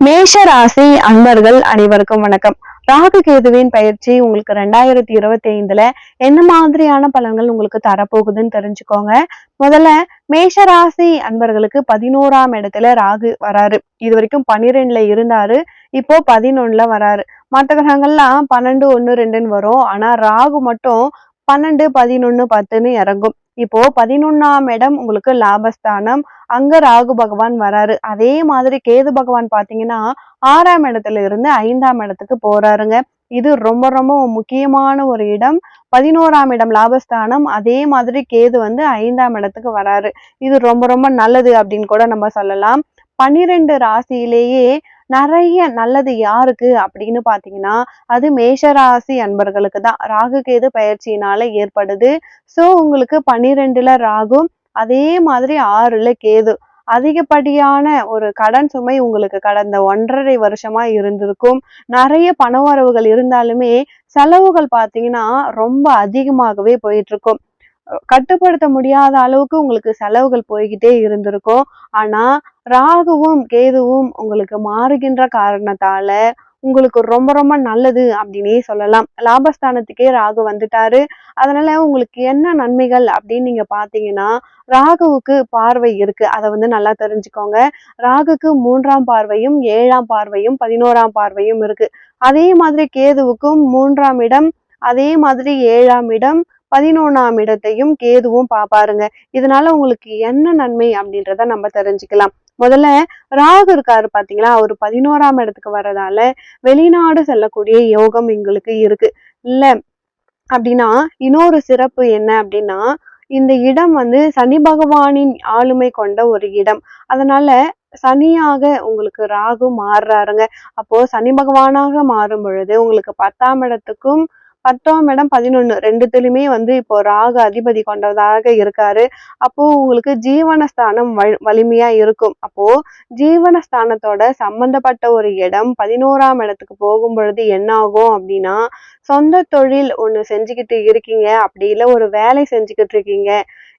மேஷ ராசி அன்பர்கள் அனைவருக்கும் வணக்கம். ராகு கேதுவின் பயிற்சி உங்களுக்கு ரெண்டாயிரத்தி இருபத்தி ஐந்துல என்ன மாதிரியான பலன்கள் உங்களுக்கு தரப்போகுதுன்னு தெரிஞ்சுக்கோங்க. முதல்ல மேஷ ராசி அன்பர்களுக்கு பதினோராம் இடத்துல ராகு வராரு. இது வரைக்கும் பன்னிரெண்டுல இருந்தாரு இப்போ பதினொன்னுல வராரு. மற்ற கிரகங்கள்லாம் பன்னெண்டு ஒன்னு ரெண்டுன்னு வரும். ஆனா ராகு மட்டும் பன்னெண்டு பதினொன்னு பத்துன்னு இறங்கும். இப்போ பதினொன்னாம் இடம் உங்களுக்கு லாபஸ்தானம். அங்க ராகு பகவான் வராரு. அதே மாதிரி கேது பகவான் பாத்தீங்கன்னா ஆறாம் இடத்துல இருந்து ஐந்தாம் இடத்துக்கு போறாருங்க. இது ரொம்ப ரொம்ப முக்கியமான ஒரு இடம். பதினோராம் இடம் லாபஸ்தானம். அதே மாதிரி கேது வந்து ஐந்தாம் இடத்துக்கு வராரு. இது ரொம்ப ரொம்ப நல்லது அப்படின்னு கூட நம்ம சொல்லலாம். பன்னிரெண்டு ராசியிலேயே நிறைய நல்லது யாருக்கு அப்படின்னு பார்த்தீங்கன்னா அது மேஷராசி அன்பர்களுக்கு தான். ராகு கேது பயிற்சியினால ஏற்படுது. ஸோ உங்களுக்கு பன்னிரெண்டுல ராகு அதே மாதிரி ஆறுல கேது. அதிகப்படியான ஒரு கடன் சுமை உங்களுக்கு கடந்த ஒன்றரை வருஷமா இருந்திருக்கும். நிறைய பண வரவுகள் இருந்தாலுமே செலவுகள் பார்த்தீங்கன்னா ரொம்ப அதிகமாகவே போயிட்டு இருக்கும் கட்டுப்படுத்த முடியாத அளவுக்கு உங்களுக்கு செலவுகள் போய்கிட்டே இருந்திருக்கும். ஆனா ராகுவும் கேதுவும் உங்களுக்கு மாறுகின்ற காரணத்தால உங்களுக்கு ரொம்ப ரொம்ப நல்லது அப்படின்னே சொல்லலாம். லாபஸ்தானத்துக்கே ராகு வந்துட்டாரு. அதனால உங்களுக்கு என்ன நன்மைகள் அப்படின்னு நீங்க பாத்தீங்கன்னா ராகுவுக்கு பார்வை இருக்கு. அதை வந்து நல்லா தெரிஞ்சுக்கோங்க. ராகுக்கு மூன்றாம் பார்வையும் ஏழாம் பார்வையும் பதினோராம் பார்வையும் இருக்கு. அதே மாதிரி கேதுவுக்கும் மூன்றாம் இடம் அதே மாதிரி ஏழாம் இடம் பதினொன்னாம் இடத்தையும் கேதுவும் பாப்பாருங்க இதனால உங்களுக்கு என்ன நன்மை அப்படின்றத நம்ம தெரிஞ்சுக்கலாம். முதல்ல ராகு இருக்காரு பாத்தீங்களா? அவர் பதினோராம் இடத்துக்கு வர்றதால வெளிநாடு செல்லக்கூடிய யோகம் எங்களுக்கு இருக்கு. இல்ல அப்படின்னா இன்னொரு சிறப்பு என்ன அப்படின்னா இந்த இடம் வந்து சனி பகவானின் ஆளுமை கொண்ட ஒரு இடம். அதனால சனியாக உங்களுக்கு ராகு மாறுறாருங்க. அப்போ சனி பகவானாக மாறும் பொழுது உங்களுக்கு பத்தாம் இடத்துக்கும் பத்தாம் இடம் பதினொன்னு ரெண்டுத்துலயுமே வந்து இப்போ ராக அதிபதி கொண்டதாக இருக்காரு. அப்போ உங்களுக்கு ஜீவனஸ்தானம் வலிமையா இருக்கும். அப்போ ஜீவனஸ்தானத்தோட சம்பந்தப்பட்ட ஒரு இடம் பதினோராம் இடத்துக்கு போகும் பொழுது என்ன ஆகும் அப்படின்னா சொந்த தொழில் ஒண்ணு செஞ்சுக்கிட்டு இருக்கீங்க. அப்படி இல்லை ஒரு வேலை செஞ்சுக்கிட்டு இருக்கீங்க.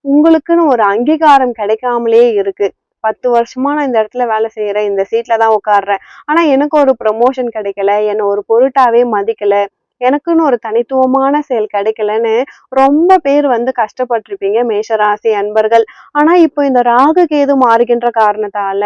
உங்களுக்குன்னு ஒரு அங்கீகாரம் கிடைக்காமலே இருக்கு. பத்து வருஷமா நான் இந்த இடத்துல வேலை செய்யறேன் இந்த சீட்ல தான் உட்காடுறேன் ஆனா எனக்கு ஒரு ப்ரமோஷன் கிடைக்கல. என்னை ஒரு பொருட்டாவே மதிக்கல. எனக்குன்னு ஒரு தனித்துவமான செயல் கிடைக்கலன்னு ரொம்ப பேர் வந்து கஷ்டப்பட்டிருப்பீங்க. மேஷராசி அன்பர்கள். ஆனா இப்போ இந்த ராகு கேது மாறுகின்ற காரணத்தால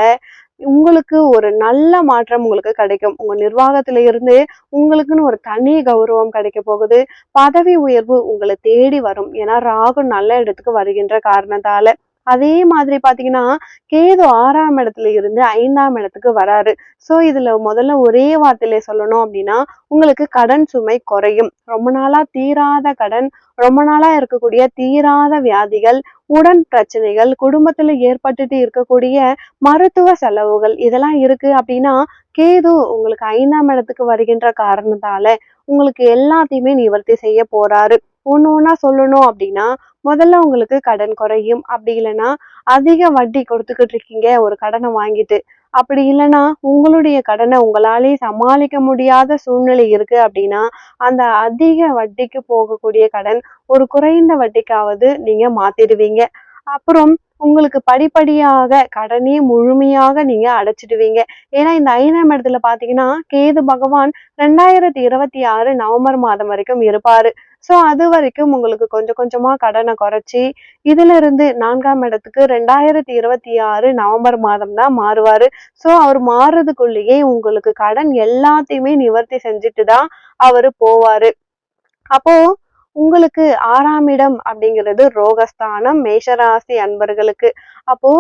உங்களுக்கு ஒரு நல்ல மாற்றம் உங்களுக்கு கிடைக்கும். உங்க நிர்வாகத்துல இருந்து உங்களுக்குன்னு ஒரு தனி கௌரவம் கிடைக்க போகுது. பதவி உயர்வு உங்களை தேடி வரும். ஏன்னா ராகு நல்ல இடத்துக்கு வருகின்ற காரணத்தால. அதே மாதிரி பாத்தீங்கன்னா கேது ஆறாம் இடத்துல இருந்து ஐந்தாம் இடத்துக்கு வராரு. சோ இதுல முதல்ல ஒரே வார்த்தையில சொல்லணும் அப்படின்னா உங்களுக்கு கடன் சுமை குறையும். ரொம்ப நாளா தீராத கடன் ரொம்ப நாளா இருக்கக்கூடிய தீராத வியாதிகள் உடன் பிரச்சனைகள் குடும்பத்துல ஏற்பட்டுட்டு இருக்கக்கூடிய மருத்துவ செலவுகள் இதெல்லாம் இருக்கு அப்படின்னா கேது உங்களுக்கு ஐந்தாம் இடத்துக்கு வருகின்ற காரணத்தால உங்களுக்கு எல்லாத்தையுமே நிவர்த்தி செய்ய போறாரு. ஒன்னு ஒன்னா சொல்லணும் அப்படின்னா முதல்ல உங்களுக்கு கடன் குறையும். அப்படி இல்லைன்னா அதிக வட்டி கொடுத்துக்கிட்டு இருக்கீங்க ஒரு கடனை வாங்கிட்டு. அப்படி இல்லைன்னா உங்களுடைய கடனை உங்களாலே சமாளிக்க முடியாத சூழ்நிலை இருக்கு அப்படின்னா அந்த அதிக வட்டிக்கு போகக்கூடிய கடன் ஒரு குறைந்த வட்டிக்காவது நீங்க மாத்திடுவீங்க. அப்புறம் உங்களுக்கு படிப்படியாக கடனே முழுமையாக நீங்க அடைச்சிடுவீங்க. ஏன்னா இந்த ஐந்தாம் இடத்துல பாத்தீங்கன்னா கேது பகவான் ரெண்டாயிரத்தி இருபத்தி ஆறு நவம்பர் மாதம் வரைக்கும் இருப்பாரு. சோ அது வரைக்கும் உங்களுக்கு கொஞ்சம் கொஞ்சமா கடனை குறைச்சி இதுல இருந்து நான்காம் இடத்துக்கு ரெண்டாயிரத்தி இருபத்தி ஆறு நவம்பர் மாதம் தான் மாறுவாரு. சோ அவர் மாறுறதுக்குள்ளேயே உங்களுக்கு கடன் எல்லாத்தையுமே நிவர்த்தி செஞ்சுட்டு தான் அவரு போவாரு. அப்போ உங்களுக்கு ஆறாம் இடம் அப்படிங்கிறது ரோகஸ்தானம் மேஷராசி அன்பர்களுக்கு. அப்போ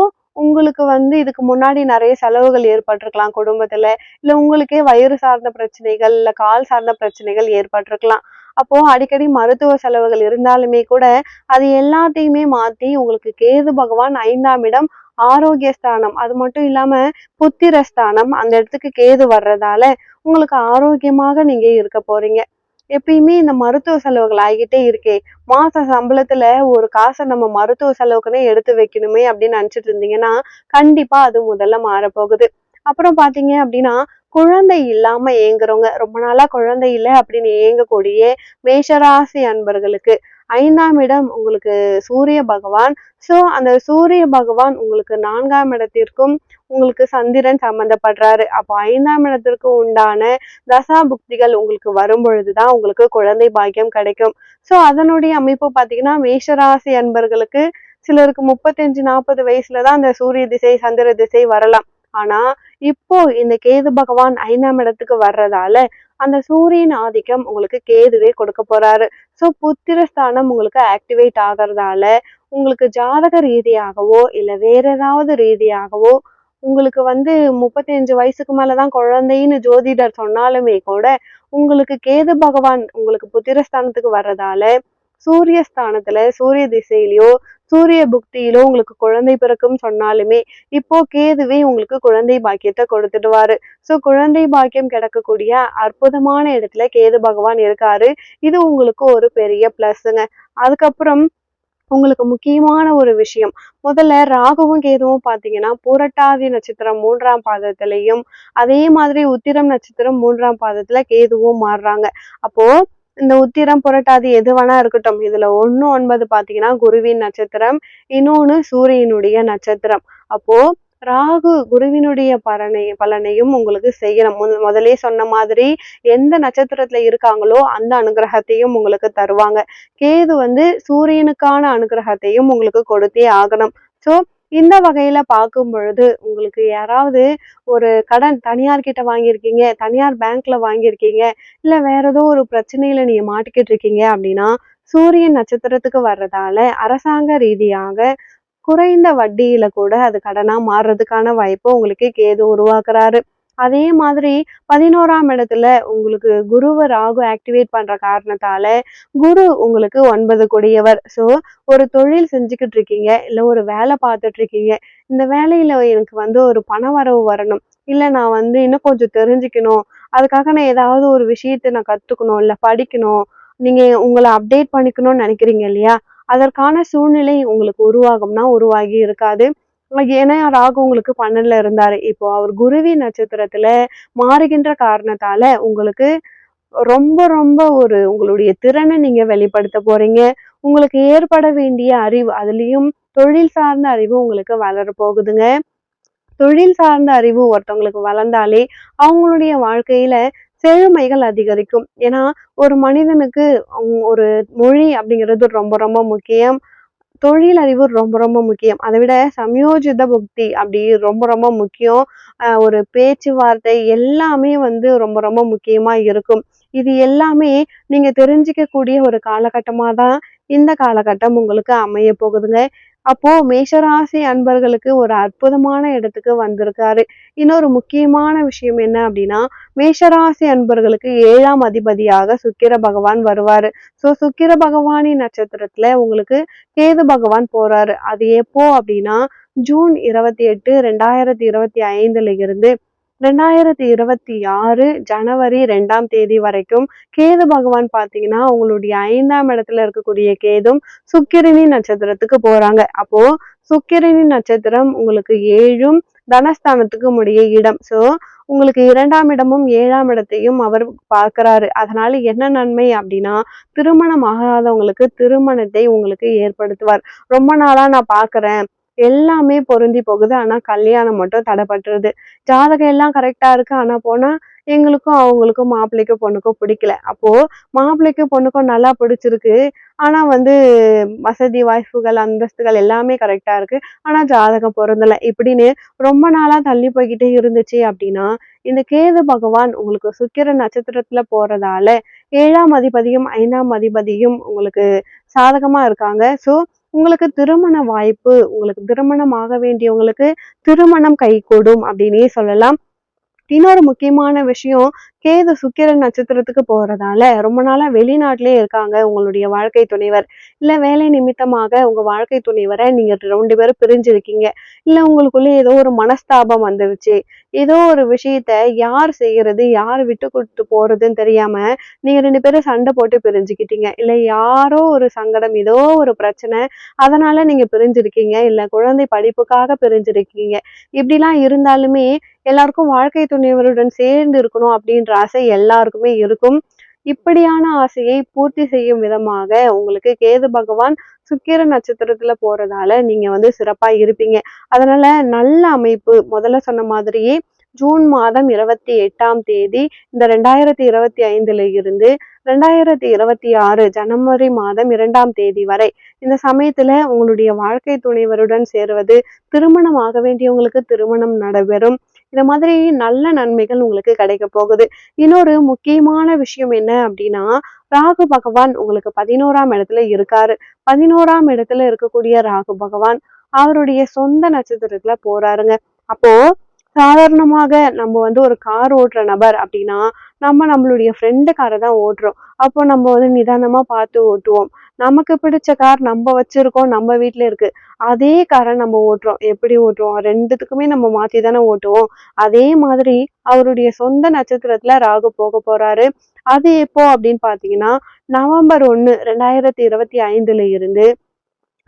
உங்களுக்கு வந்து இதுக்கு முன்னாடி நிறைய செலவுகள் ஏற்பட்டிருக்கலாம் குடும்பத்துல. இல்ல உங்களுக்கே வயிறு சார்ந்த பிரச்சனைகள் இல்ல கால் சார்ந்த பிரச்சனைகள் ஏற்பட்டிருக்கலாம். அப்போ அடிக்கடி மருத்துவ செலவுகள் இருந்தாலுமே கூட அது எல்லாத்தையுமே மாத்தி உங்களுக்கு கேது பகவான் ஐந்தாம் இடம் ஆரோக்கிய ஸ்தானம் அது மட்டும் இல்லாம புத்திரஸ்தானம். அந்த இடத்துக்கு கேது வர்றதால உங்களுக்கு ஆரோக்கியமாக நீங்க இருக்க போறீங்க. எப்பயுமே இந்த மருத்துவ செலவுகள் ஆகிட்டே இருக்கே. மாச சம்பளத்துல ஒரு காசை நம்ம மருத்துவ செலவுக்குன்னே எடுத்து வைக்கணுமே அப்படின்னு நினைச்சிட்டு இருந்தீங்கன்னா கண்டிப்பா அது முதல்ல மாறப்போகுது. அப்புறம் பாத்தீங்க அப்படின்னா குழந்தை இல்லாம ஏங்குறவங்க ரொம்ப நாளா குழந்தை இல்லை அப்படின்னு ஏங்கக்கூடிய மேஷராசி அன்பர்களுக்கு ஐந்தாம் இடம் உங்களுக்கு சூரிய பகவான். ஸோ அந்த சூரிய பகவான் உங்களுக்கு நான்காம் இடத்திற்கும் உங்களுக்கு சந்திரன் சம்பந்தப்படுறாரு. அப்போ ஐந்தாம் இடத்திற்கு உண்டான தசா புக்திகள் உங்களுக்கு வரும் பொழுதுதான் உங்களுக்கு குழந்தை பாக்கியம் கிடைக்கும். ஸோ அதனுடைய அமைப்பு பார்த்தீங்கன்னா மேஷராசி அன்பர்களுக்கு சிலருக்கு முப்பத்தஞ்சு நாற்பது வயசுல தான் அந்த சூரிய திசை சந்திர திசை வரலாம். ஆனா இப்போ இந்த கேது பகவான் ஐந்தாம் இடத்துக்கு வர்றதால அந்த சூரியன் ஆதிக்கம் உங்களுக்கு கேதுவே கொடுக்க போறாரு. ஸோ புத்திரஸ்தானம் உங்களுக்கு ஆக்டிவேட் ஆகிறதால உங்களுக்கு ஜாதக ரீதியாகவோ இல்லை வேற ஏதாவது ரீதியாகவோ உங்களுக்கு வந்து முப்பத்தஞ்சு வயசுக்கு மேலதான் குழந்தைன்னு ஜோதிடர் சொன்னாலுமே கூட உங்களுக்கு கேது பகவான் உங்களுக்கு புத்திரஸ்தானத்துக்கு வர்றதால சூரிய ஸ்தானத்துல சூரிய திசையிலயோ சூரிய புக்தியில உங்களுக்கு குழந்தை பிறக்கும் சொன்னாலுமே இப்போ கேதுவே உங்களுக்கு குழந்தை பாக்கியத்தை கொடுத்துடுவாரு. ஸோ குழந்தை பாக்கியம் கிடைக்கக்கூடிய அற்புதமான இடத்துல கேது பகவான் இருக்காரு. இது உங்களுக்கு ஒரு பெரிய பிளஸ்ங்க அதுக்கப்புறம் உங்களுக்கு முக்கியமான ஒரு விஷயம். முதல்ல ராகுவும் கேதுவும் பார்த்தீங்கன்னா பூரட்டாதி நட்சத்திரம் மூன்றாம் பாதத்திலையும் அதே மாதிரி உத்திரம் நட்சத்திரம் மூன்றாம் பாதத்துல கேதுவும் மாறுறாங்க. அப்போ இந்த உத்திரம் புரட்டாதி எது வேணா இருக்கட்டும். இதுல ஒன்னு ஒன்பது பாத்தீங்கன்னா குருவின் நட்சத்திரம் இன்னொன்னு சூரியனுடைய நட்சத்திரம். அப்போ ராகு குருவினுடைய பலனை பலனையும் உங்களுக்கு செய்யணும். முதலே சொன்ன மாதிரி எந்த நட்சத்திரத்துல இருக்காங்களோ அந்த அனுகிரகத்தையும் உங்களுக்கு தருவாங்க. கேது வந்து சூரியனுக்கான அனுகிரகத்தையும் உங்களுக்கு கொடுத்தே ஆகணும். ஸோ இந்த வகையில பார்க்கும் பொழுது உங்களுக்கு யாராவது ஒரு கடன் தனியார் கிட்ட வாங்கியிருக்கீங்க தனியார் பேங்க்ல வாங்கியிருக்கீங்க இல்ல வேற ஏதோ ஒரு பிரச்சனையில நீங்க மாட்டிக்கிட்டு இருக்கீங்க அப்படின்னா சூரியன் நட்சத்திரத்துக்கு வர்றதால அரசாங்க ரீதியாக குறைந்த வட்டியில கூட அது கடனா மாறுறதுக்கான வாய்ப்பு உங்களுக்கு கேது உருவாக்குறாரு. அதே மாதிரி பதினோராம் இடத்துல உங்களுக்கு குருவை ராகு ஆக்டிவேட் பண்ற காரணத்தால குரு உங்களுக்கு ஒன்பது கொடியவர். ஸோ ஒரு தொழில் செஞ்சுக்கிட்டு இருக்கீங்க இல்லை ஒரு வேலை பார்த்துட்டு இருக்கீங்க. இந்த வேலையில எனக்கு வந்து ஒரு பண வரவு வரணும். இல்லை நான் வந்து இன்னும் கொஞ்சம் தெரிஞ்சுக்கணும். அதுக்காக நான் ஏதாவது ஒரு விஷயத்தை நான் கத்துக்கணும் இல்லை படிக்கணும். நீங்க உங்களை அப்டேட் பண்ணிக்கணும்னு நினைக்கிறீங்க இல்லையா? அதற்கான சூழ்நிலை உங்களுக்கு உருவாகும்னா உருவாகி இருக்காது. ஏன்னா ராகு உங்களுக்கு பன்னெண்டுல இருந்தாரு. இப்போ அவர் குருவி நட்சத்திரத்துல மாறுகின்ற காரணத்தால உங்களுக்கு ரொம்ப ரொம்ப ஒரு உங்களுடைய திறனை நீங்க வெளிப்படுத்த போறீங்க. உங்களுக்கு ஏற்பட வேண்டிய அறிவு அதுலயும் தொழில் சார்ந்த அறிவு உங்களுக்கு வளர போகுதுங்க. தொழில் சார்ந்த அறிவு ஒருத்தவங்களுக்கு வளர்ந்தாலே அவங்களுடைய வாழ்க்கையில செழுமைகள் அதிகரிக்கும். ஏன்னா ஒரு மனிதனுக்கு அவங்க ஒரு மொழி அப்படிங்கிறது ரொம்ப ரொம்ப முக்கியம். தொழில் அறிவு ரொம்ப ரொம்ப முக்கியம். அதை விட சமயோஜித புக்தி அப்படி ரொம்ப ரொம்ப முக்கியம். ஒரு பேச்சுவார்த்தை எல்லாமே வந்து ரொம்ப ரொம்ப முக்கியமா இருக்கும். இது எல்லாமே நீங்க தெரிஞ்சுக்கக்கூடிய ஒரு காலகட்டமாக தான் இந்த காலகட்டம் உங்களுக்கு அமைய போகுதுங்க. அப்போ மேஷராசி அன்பர்களுக்கு ஒரு அற்புதமான இடத்துக்கு வந்திருக்காரு. இன்னொரு முக்கியமான விஷயம் என்ன அப்படின்னா மேஷராசி அன்பர்களுக்கு ஏழாம் அதிபதியாக சுக்கிர பகவான் வருவாரு. சோ சுக்கிர பகவானின் நட்சத்திரத்துல உங்களுக்கு கேது பகவான் போறாரு. அது எப்போ அப்படின்னா ஜூன் இருபத்தி எட்டு ரெண்டாயிரத்தி இருபத்தி ஐந்துல இருந்து ரெண்டாயிரத்தி இருபத்தி ஆறு ஜனவரி ரெண்டாம் தேதி வரைக்கும் கேது பகவான் பார்த்தீங்கன்னா உங்களுடைய ஐந்தாம் இடத்துல இருக்கக்கூடிய கேதும் சுக்கிரணி நட்சத்திரத்துக்கு போறாங்க. அப்போ சுக்கிரணி நட்சத்திரம் உங்களுக்கு ஏழும் தனஸ்தானத்துக்கு முடிய இடம். ஸோ உங்களுக்கு இரண்டாம் இடமும் ஏழாம் இடத்தையும் அவர் பார்க்கறாரு. அதனால என்ன நன்மை அப்படின்னா திருமணம் ஆகாதவங்களுக்கு திருமணத்தை உங்களுக்கு ஏற்படுத்துவார். ரொம்ப நாளா நான் பாக்குறேன். எல்லாமே பொருந்தி போகுது. ஆனா கல்யாணம் மட்டும் தடைப்பட்டுருது ஜாதகம் எல்லாம் கரெக்டா இருக்கு. ஆனா போனா எங்களுக்கும் அவங்களுக்கும் மாப்பிள்ளைக்கும் பொண்ணுக்கும் பிடிக்கல. அப்போ மாப்பிள்ளைக்கும் பொண்ணுக்கும் நல்லா பிடிச்சிருக்கு. ஆனா வந்து வசதி வாய்ப்புகள் அந்தஸ்துகள் எல்லாமே கரெக்டா இருக்கு. ஆனா ஜாதகம் பொருந்தல. இப்படின்னு ரொம்ப நாளா தள்ளி போய்கிட்டே இருந்துச்சு அப்படின்னா இந்த கேது பகவான் உங்களுக்கு சுக்கிர நட்சத்திரத்துல போறதால ஏழாம் அதிபதியும் ஐந்தாம் அதிபதியும் உங்களுக்கு சாதகமா இருக்காங்க. சோ உங்களுக்கு திருமண வாய்ப்பு உங்களுக்கு திருமணம் ஆக வேண்டியவங்களுக்கு திருமணம் கைகூடும் அப்படின்னே சொல்லலாம். இன்னொரு முக்கியமான விஷயம் கேது சுக்கிரன் நட்சத்திரத்துக்கு போறதால ரொம்ப நாளா வெளிநாட்டிலே இருக்காங்க உங்களுடைய வாழ்க்கை துணைவர். இல்ல வேலை நிமித்தமாக உங்க வாழ்க்கை துணைவரை நீங்க ரெண்டு பேரும் பிரிஞ்சிருக்கீங்க. இல்ல உங்களுக்குள்ள ஏதோ ஒரு மனஸ்தாபம் வந்துருச்சு. ஏதோ ஒரு விஷயத்த யார் செய்யறது யார் விட்டு கொடுத்து போறதுன்னு தெரியாம நீங்க ரெண்டு பேரும் சண்டை போட்டு பிரிஞ்சுக்கிட்டீங்க. இல்ல யாரோ ஒரு சங்கடம் ஏதோ ஒரு பிரச்சனை அதனால நீங்க பிரிஞ்சிருக்கீங்க. இல்ல குழந்தை படிப்புக்காக பிரிஞ்சிருக்கீங்க. இப்படிலாம் இருந்தாலுமே எல்லாருக்கும் வாழ்க்கை துணைவருடன் சேர்ந்து இருக்கணும் அப்படின்ற ஆசை எல்லாருக்குமே இருக்கும். இப்படியான ஆசையை பூர்த்தி செய்யும் விதமாக உங்களுக்கு கேது பகவான் சுக்கிர நட்சத்திரத்துல போறதால நீங்க வந்து சிறப்பா இருப்பீங்க. அதனால நல்ல அமைப்பு முதல்ல சொன்ன மாதிரியே ஜூன் மாதம் இருபத்தி எட்டாம் தேதி இந்த ரெண்டாயிரத்தி இருபத்தி ஐந்துல இருந்து ரெண்டாயிரத்தி இருபத்தி ஆறு ஜனவரி மாதம் இரண்டாம் தேதி வரை இந்த சமயத்துல உங்களுடைய வாழ்க்கை துணைவருடன் சேருவது திருமணம் ஆக வேண்டியவங்களுக்கு திருமணம் நடைபெறும். இந்த மாதிரி நல்ல நன்மைகள் உங்களுக்கு கிடைக்க போகுது. இன்னொரு முக்கியமான விஷயம் என்ன அப்படின்னா ராகு பகவான் உங்களுக்கு பதினோராம் இடத்துல இருக்காரு. பதினோராம் இடத்துல இருக்கக்கூடிய ராகு பகவான் அவருடைய சொந்த நட்சத்திரத்துல போறாருங்க. அப்போ சாதாரணமாக நம்ம வந்து ஒரு கார் ஓட்டுற நபர் அப்படின்னா நம்ம நம்மளுடைய ஃப்ரெண்டு காரை தான் ஓட்டுறோம். அப்போ நம்ம வந்து நிதானமா பார்த்து ஓட்டுவோம். நமக்கு பிடிச்ச கார் நம்ம வச்சிருக்கோம் நம்ம வீட்டில் இருக்கு. அதே காரை நம்ம ஓட்டுறோம். எப்படி ஓட்டுறோம்? ரெண்டுத்துக்குமே நம்ம மாத்தி தானே ஓட்டுவோம். அதே மாதிரி அவருடைய சொந்த நட்சத்திரத்துல ராகு போக போறாரு. அது எப்போ அப்படின்னு பாத்தீங்கன்னா நவம்பர் ஒன்று ரெண்டாயிரத்தி இருபத்தி ஐந்துல இருந்து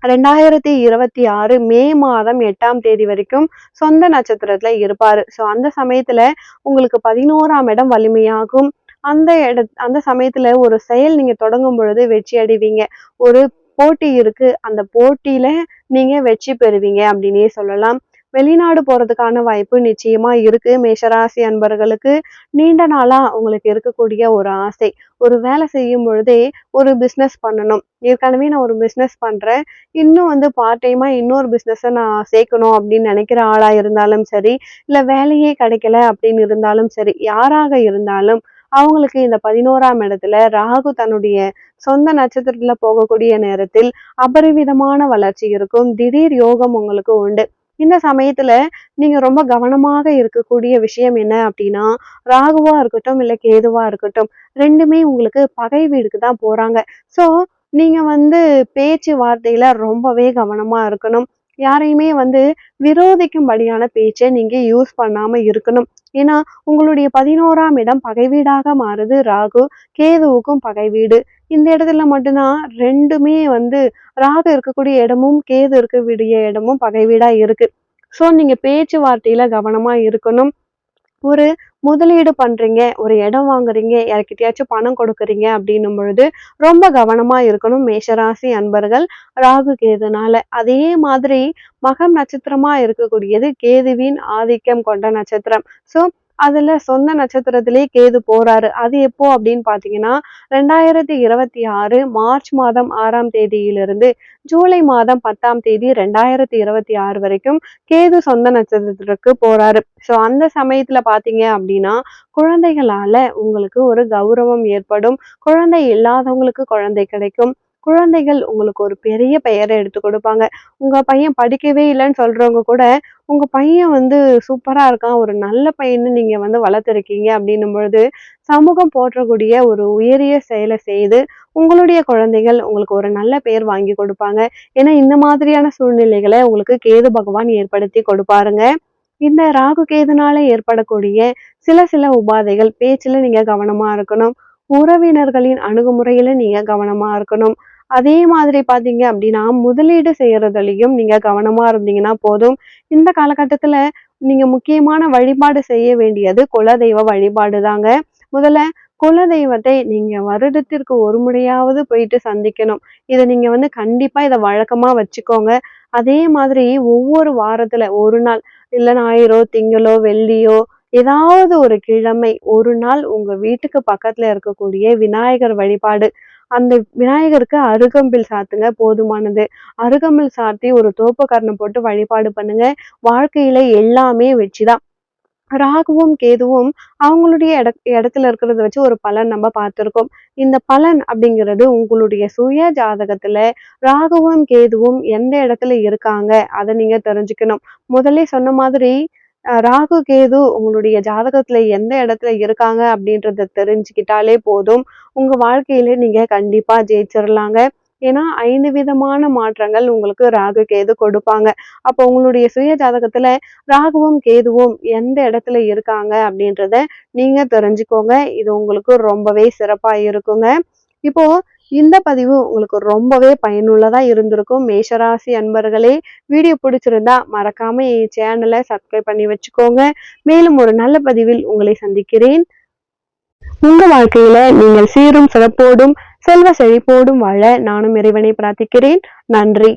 ரெண்டாயிரத்தி இருபத்தி ஆறு மே மாதம் எட்டாம் தேதி வரைக்கும் சொந்த நட்சத்திரத்துல இருப்பாரு. ஸோ அந்த சமயத்துல உங்களுக்கு பதினோராம் இடம் வலிமையாகும். அந்த இட அந்த சமயத்துல ஒரு செயல் நீங்க தொடங்கும் பொழுது வெற்றி அடைவீங்க. ஒரு போட்டி இருக்கு அந்த போட்டியில நீங்க வெற்றி பெறுவீங்க அப்படின்னே சொல்லலாம். வெளிநாடு போறதுக்கான வாய்ப்பு நிச்சயமா இருக்கு. மேஷராசி அன்பர்களுக்கு நீண்ட நாளா உங்களுக்கு இருக்கக்கூடிய ஒரு ஆசை. ஒரு வேலை செய்யும் பொழுதே ஒரு பிஸ்னஸ் பண்ணணும். ஏற்கனவே நான் ஒரு பிஸ்னஸ் பண்றேன். இன்னும் வந்து பார்ட் டைமா இன்னொரு பிஸ்னஸை நான் சேர்க்கணும் அப்படின்னு நினைக்கிற ஆளா இருந்தாலும் சரி இல்ல வேலையே கிடைக்கல அப்படின்னு இருந்தாலும் சரி யாராக இருந்தாலும் அவங்களுக்கு இந்த பதினோராம் இடத்துல ராகு தன்னுடைய சொந்த நட்சத்திரத்துல போகக்கூடிய நேரத்தில் அபரிவிதமான வளர்ச்சி இருக்கும். திடீர் யோகம் உங்களுக்கு உண்டு. இந்த சமயத்துல நீங்க ரொம்ப கவனமாக இருக்கக்கூடிய விஷயம் என்ன அப்படின்னா ராகுவா இருக்கட்டும் இல்ல கேதுவா இருக்கட்டும் ரெண்டுமே உங்களுக்கு பகை வீடுக்கு தான் போறாங்க. சோ நீங்க வந்து பேச்சு வார்த்தையில ரொம்பவே கவனமா இருக்கணும். யாரையுமே வந்து விரோதிக்கும்படியான பேச்சை நீங்க யூஸ் பண்ணாம இருக்கணும். ஏன்னா உங்களுடைய பதினோராம் இடம் பகை வீடாக மாறுது. ராகு கேதுவுக்கும் பகை வீடு இந்த இடத்துல மட்டும்தான் ரெண்டுமே வந்து ராகு இருக்கக்கூடிய இடமும் கேது இருக்கக்கூடிய இடமும் பகை வீடா இருக்கு. ஸோ நீங்க பேச்சுவார்த்தையில கவனமா இருக்கணும். ஒரு முதலீடு பண்றீங்க ஒரு இடம் வாங்குறீங்க யாருக்கிட்டயாச்சும் பணம் கொடுக்குறீங்க அப்படின்னும் பொழுது ரொம்ப கவனமா இருக்கணும். மேஷராசி அன்பர்கள் ராகு கேதுனால. அதே மாதிரி மகம் நட்சத்திரமா இருக்கக்கூடியது கேதுவின் ஆதிக்கம் கொண்ட நட்சத்திரம். ஸோ அதுல சொந்த நட்சத்திரத்திலேயே கேது போறாரு. அது எப்போ அப்படின்னு பாத்தீங்கன்னா ரெண்டாயிரத்தி இருபத்தி ஆறு மார்ச் மாதம் ஆறாம் தேதியிலிருந்து ஜூலை மாதம் பத்தாம் தேதி ரெண்டாயிரத்தி இருபத்தி ஆறு வரைக்கும் கேது சொந்த நட்சத்திரத்திற்கு போறாரு. ஸோ அந்த சமயத்துல பாத்தீங்க அப்படின்னா குழந்தைகளால உங்களுக்கு ஒரு கௌரவம் ஏற்படும். குழந்தை இல்லாதவங்களுக்கு குழந்தை கிடைக்கும். குழந்தைகள் உங்களுக்கு ஒரு பெரிய பெயரை எடுத்து கொடுப்பாங்க. உங்க பையன் படிக்கவே இல்லைன்னு சொல்றவங்க கூட உங்க பையன் வந்து சூப்பரா இருக்கான் ஒரு நல்ல பையன்னு நீங்க வந்து வளர்த்துருக்கீங்க அப்படின்னும் பொழுது சமூகம் போற்றக்கூடிய ஒரு உயரிய செயலை செய்து உங்களுடைய குழந்தைகள் உங்களுக்கு ஒரு நல்ல பெயர் வாங்கி கொடுப்பாங்க. ஏன்னா இந்த மாதிரியான சூழ்நிலைகளை உங்களுக்கு கேது பகவான் ஏற்படுத்தி கொடுப்பாருங்க. இந்த ராகு கேதுனால ஏற்படக்கூடிய சில சில உபாதைகள் பேச்சுல நீங்க கவனமா இருக்கணும். உறவினர்களின் அணுகுமுறையில நீங்க கவனமா இருக்கணும். அதே மாதிரி பாத்தீங்க அப்படின்னா முதலீடு செய்யறதுலையும் நீங்க கவனமா இருந்தீங்கன்னா போதும். இந்த காலகட்டத்துல நீங்க முக்கியமான வழிபாடு செய்ய வேண்டியது குலதெய்வ வழிபாடு தாங்க முதல்ல குலதெய்வத்தை நீங்க வருடத்திற்கு ஒரு முறையாவது போயிட்டு சந்திக்கணும். இதை நீங்க வந்து கண்டிப்பா இதை வழக்கமா வச்சுக்கோங்க. அதே மாதிரி ஒவ்வொரு வாரத்துல ஒரு நாள் இல்ல ஞாயிறோ திங்களோ வெள்ளியோ ஏதாவது ஒரு கிழமை ஒரு நாள் உங்க வீட்டுக்கு பக்கத்துல இருக்கக்கூடிய விநாயகர் வழிபாடு. அந்த விநாயகருக்கு அருகம்பில் சாத்துங்க போதுமானது. அருகம்பில் சாத்தி ஒரு தோப்பக்கரணம் போட்டு வழிபாடு பண்ணுங்க. வாழ்க்கையில எல்லாமே வெற்றிதான். ராகுவும் கேதுவும் அவங்களுடைய இட இடத்துல இருக்கிறத வச்சு ஒரு பலன் நம்ம பார்த்திருக்கோம். இந்த பலன் அப்படிங்கிறது உங்களுடைய சுய ஜாதகத்துல ராகுவும் கேதுவும் எந்த இடத்துல இருக்காங்க அதை நீங்க தெரிஞ்சுக்கணும். முதல்ல சொன்ன மாதிரி ராகு கேது உங்களுடைய ஜாதகத்துல எந்த இடத்துல இருக்காங்க அப்படின்றத தெரிஞ்சுக்கிட்டாலே போதும். உங்க வாழ்க்கையில நீங்க கண்டிப்பா ஜெயிச்சிடலாங்க ஏன்னா ஐந்து விதமான மாற்றங்கள் உங்களுக்கு ராகு கேது கொடுப்பாங்க. அப்போ உங்களுடைய சுய ஜாதகத்துல ராகுவும் கேதுவும் எந்த இடத்துல இருக்காங்க அப்படின்றத நீங்க தெரிஞ்சுக்கோங்க. இது உங்களுக்கு ரொம்பவே சிறப்பா இருக்குங்க. இப்போ இந்த பதிவு உங்களுக்கு ரொம்பவே பயனுள்ளதாக இருந்திருக்கும். மேஷராசி அன்பர்களே வீடியோ பிடிச்சிருந்தா மறக்காம என் சேனலை சப்ஸ்கிரைப் பண்ணி வச்சுக்கோங்க. மேலும் ஒரு நல்ல பதிவில் உங்களை சந்திக்கிறேன். உங்க வாழ்க்கையில நீங்கள் சீரும் சிறப்போடும் செல்வ செழிப்போடும் வாழ நானும் இறைவனை பிரார்த்திக்கிறேன். நன்றி.